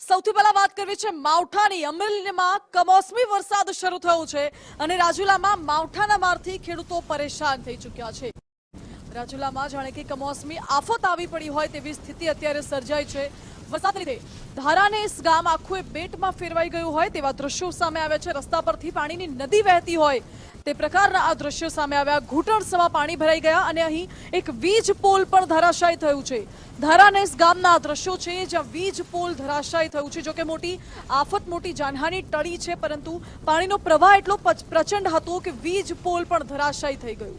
સૌથી પહેલા વાત કરવી છે માવઠાની. અમરેલીમાં કમોસમી વરસાદ શરૂ થયો છે અને રાજુલામાં માવઠાના મારથી ખેડૂતો પરેશાન થઈ ચૂક્યા છે. રાજુલામાં જાણે કે કમોસમી આફત આવી પડી હોય તેવી સ્થિતિ અત્યારે સર્જાઈ છે. વરસાદ લીધે ધારાનેસ ગામ આખું એ બેટમાં ફેરવાઈ ગયું હોય તેવા દ્રશ્યો સામે આવ્યા છે. રસ્તા પરથી પાણીની નદી વહેતી હોય તે પ્રકારના આ દ્રશ્યો સામે આવ્યા. ઘૂંટણ સમા પાણી ભરાઈ ગયા અને અહીં એક વીજ પોલ પણ ધરાશાયી થયું છે. ધારાનેસ ગામના આ દ્રશ્યો છે, જ્યાં વીજ પોલ ધરાશાયી થયું છે. જોકે મોટી આફત, મોટી જાનહાની ટળી છે, પરંતુ પાણીનો પ્રવાહ એટલો પ્રચંડ હતો કે વીજ પોલ પણ ધરાશાયી થઈ ગયું.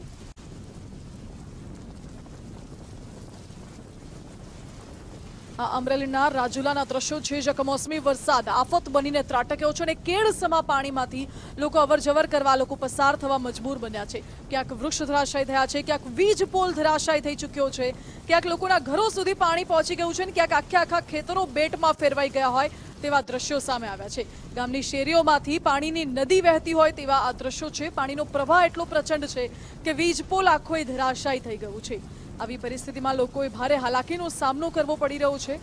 અમરેલીના રાજુલાના દ્રશ્યો છે, જ્યાં કમોસમી વરસાદ આફત બનીને ત્રાટક્યો છે અને કેળ સમા પાણીમાંથી લોકો અવરજવર કરવા લોકો પસાર થવા મજબૂર બન્યા છે. ક્યાંક વૃક્ષ ધરાશાય થયા છે, ક્યાંક વીજ પોલ ધરાશાય થઈ ચૂક્યો છે, ક્યાંક લોકોના ઘરો સુધી પાણી પહોંચી ગયું છે અને ક્યાંક આખે આખા ખેતરો બેટમાં ફેરવાઈ ગયા હોય તેવા દ્રશ્યો સામે આવ્યા છે. ગામની શેરીઓમાંથી પાણીની નદી વહેતી હોય તેવા આ દ્રશ્યો છે. પાણીનો પ્રવાહ એટલો પ્રચંડ છે કે વીજ પોલ આખો ધરાશાયી થઈ ગયું છે. આવી પરિસ્થિતિમાં લોકોએ ભારે હાલાકીનો સામનો કરવો પડી રહ્યો છે.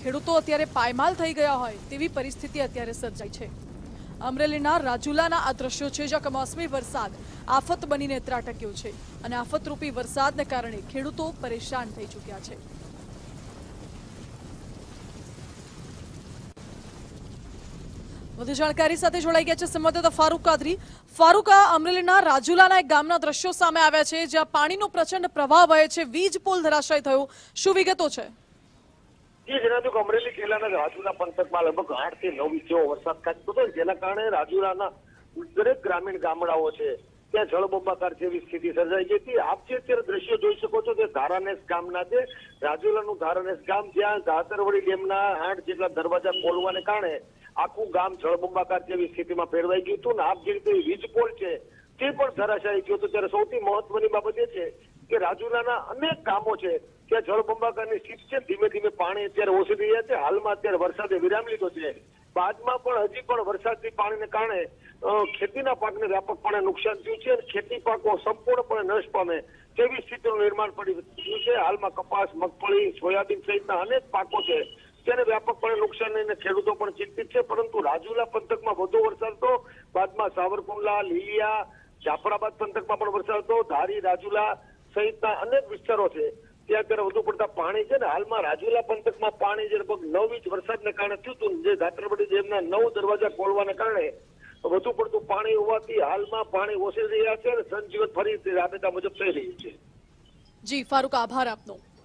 ખેડૂતો અત્યારે પાયમાલ થઈ ગયા હોય તેવી પરિસ્થિતિ અત્યારે સર્જાઈ છે. અમરેલીના રાજુલાના આ દ્રશ્યો છે જ્યાં કમોસમી વરસાદ આફત બનીને ત્રાટક્યો છે. અને આફતરૂપી વરસાદને કારણે ખેડૂતો પરેશાન થઈ ચૂક્યા છે. વધુ જાણકારી સાથે જોડાઈ ગયા છે સંવાદદાતા ફારૂક કાદરી. ફારૂક અમરેલીના રાજુલાના એક ગામના દ્રશ્યો સામે આવ્યા છે, જ્યાં પાણીનો પ્રચંડ પ્રવાહ વહે છે, વીજ પોલ ધરાશાય થયો. શું વિગતો છે? જે જણાવ્યું અમરેલી જિલ્લાના રાજુલા પંથકમાં લગભગ આઠથી નવ ઇંચ વરસાદ ખાતો હતો, જેના કારણે રાજુલાના દરેક ગ્રામીણ ગામડાઓ છે, ત્યાં જળબંબાકાર જેવી સ્થિતિ સર્જાઈ ગઈ હતી. આપ જે અત્યારે દ્રશ્યો જોઈ શકો છો કે ધારાનેસ ગામના છે. રાજુલાનું ધારાનેસ ગામ, જ્યાં ધાતરવડી ડેમના આઠ જેટલા દરવાજા ખોલવાને કારણે આખું ગામ જળબંબાકાર જેવી સ્થિતિમાં ફેરવાઈ ગયું હતું ને આપ જે રીતે વીજ પોલ છે, તે પણ ધરાશાયી ગયો હતો. ત્યારે સૌથી મહત્વની બાબત એ છે કે રાજુલાના અનેક ગામો છે ત્યાં જળબંબાકારની સ્થિતિ છે ધીમે ધીમે પાણી અત્યારે ઓછી થઈ રહ્યા છે. હાલમાં અત્યારે વરસાદે વિરામ લીધો છે. બાદમાં પણ હજી પણ વરસાદથી પાણીને કારણે ખેતીના પાકને વ્યાપકપણે નુકસાન થયું છે અને ખેતી પાકો સંપૂર્ણપણે નષ્ટ પામે તેવી સ્થિતિનું નિર્માણ પડી રહ્યું છે. હાલમાં કપાસ, મગફળી, સોયાબીન સહિતના અનેક પાકો છે તેને વ્યાપકપણે નુકસાન અને ખેડૂતો પણ ચિંતિત છે. પરંતુ રાજુલા પંથકમાં વધુ વરસાદ હતો બાદમાં સાવરકુંડલા, લીલિયા, જાફરાબાદ પંથકમાં પણ વરસાદ હતો. ધારી, રાજુલા સહિતના અનેક વિસ્તારો છે. ત્યાં અત્યારે વધુ પડતા પાણી છે ને હાલમાં રાજુલા પંથકમાં પાણી જે લગભગ નવ ઇંચ વરસાદને કારણે થયું હતું જે ધાતરબડી ડેમના નવ દરવાજા ખોલવાને કારણે વધુ પડતું પાણી હોવાથી હાલમાં પાણી ઓસરી રહ્યા છે અને જનજીવન ફરી રાબેતા મુજબ થઈ રહ્યું છે. જી, ફારૂક, આભાર આપનો.